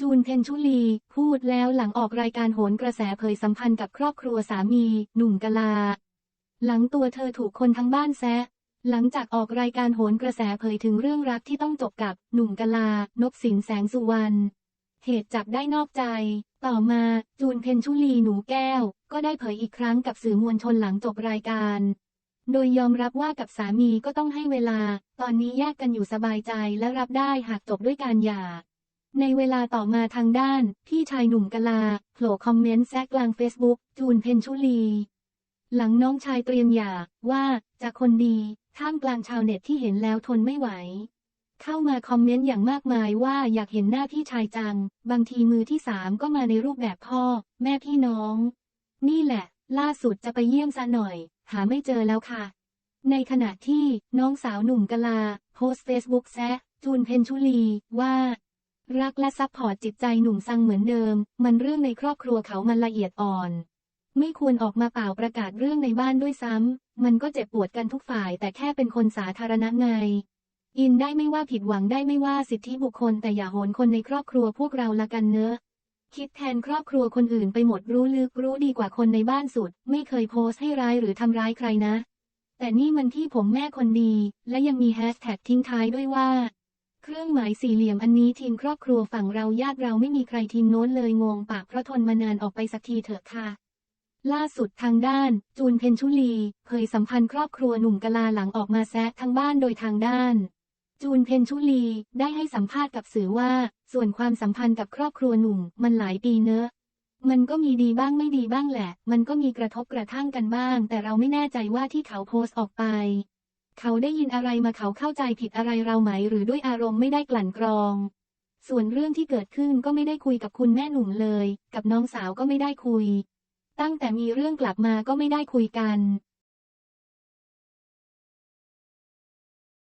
จูนเพนชุลี พูดแล้วหลังออกรายการโหนกระแสเผยสัมพันธ์กับครอบครัวสามี หนุ่มกะลา หลังตัวเธอถูกคนทั้งบ้านแซะ หลังจากออกรายการโหนกระแสเผยถึงเรื่องรักที่ต้องจบกับหนุ่มกะลานบสินแสงสุวรรณเหตุจับได้นอกใจ ต่อมาจูนเพนชุลีหนูแก้ว ก็ได้เผยอีกครั้งกับสื่อมวลชนหลังจบรายการ โดยยอมรับว่ากับสามีก็ต้องให้เวลา ตอนนี้แยกกันอยู่สบายใจและรับได้หากจบด้วยการหย่า ในเวลาต่อมาทางด้าน พี่ชายหนุ่มกลาโผล่คอมเมนต์แซกกลางเฟซบุ๊กจูนเพนชุลี หลังน้องชายเตรียมหย่าว่าจะคนดีท่ามกลางชาวเน็ตที่เห็นแล้วทนไม่ไหว เข้ามาคอมเมนต์อย่างมากมายว่าอยากเห็นหน้าพี่ชายจัง บางทีมือที่สามก็มาในรูปแบบพ่อ แม่พี่น้อง นี่แหละ ล่าสุดจะไปเยี่ยมซะหน่อย หาไม่เจอแล้วค่ะ ในขณะที่น้องสาวหนุ่มกลา โพสเฟซบุ๊กแซะจูนเพนชุลีว่า รักและซัพพอร์ตจิตใจหนุ่มซังเหมือนเดิม มันเรื่องในครอบครัวเขามันละเอียดอ่อน ไม่ควรออกมาเปล่าประกาศเรื่องในบ้านด้วยซ้ำ มันก็เจ็บปวดกันทุกฝ่ายแต่แค่เป็นคนสาธารณะไง อินได้ไม่ว่าผิดหวังได้ไม่ว่าสิทธิบุคคลแต่อย่าโหนคนในครอบครัวพวกเราละกันเนอะ คิดแทนครอบครัวคนอื่นไปหมดรู้ลึกรู้ดีกว่าคนในบ้านสุด ไม่เคยโพสต์ให้ร้ายหรือทำร้ายใครนะ แต่นี่มันที่ผมแม่คนดี และยังมีแฮชแท็กทิ้งท้ายด้วยว่า เครื่องหมายสี่เหลี่ยมอันนี้ทีมครอบครัวฝั่งเราญาติเราไม่มีใครทีมโน้นเลยงงปากเพราะทนมานานออกไปสักทีเถอะค่ะ ล่าสุดทางด้าน จูนเพนชุลี เผยสัมพันธ์ครอบครัวหนุ่มกะลาหลังออกมาแซะทั้งบ้านโดยทางด้าน จูนเพนชุลี ได้ให้สัมภาษณ์กับสื่อว่า ส่วนความสัมพันธ์กับครอบครัวหนุ่ม มันหลายปีเนอะมันก็มีดีบ้างไม่ดีบ้างแหละ มันก็มีกระทบกระทั่งกันบ้าง แต่เราไม่แน่ใจว่าที่เขาโพสต์ออกไป เขาได้ยินอะไรมาเขาเข้าใจผิดอะไรเราไหม หรือด้วยอารมณ์ไม่ได้กลั่นกรอง ส่วนเรื่องที่เกิดขึ้นก็ไม่ได้คุยกับคุณแม่หนุ่มเลย กับน้องสาวก็ไม่ได้คุย ตั้งแต่มีเรื่องกลับมาก็ไม่ได้คุยกัน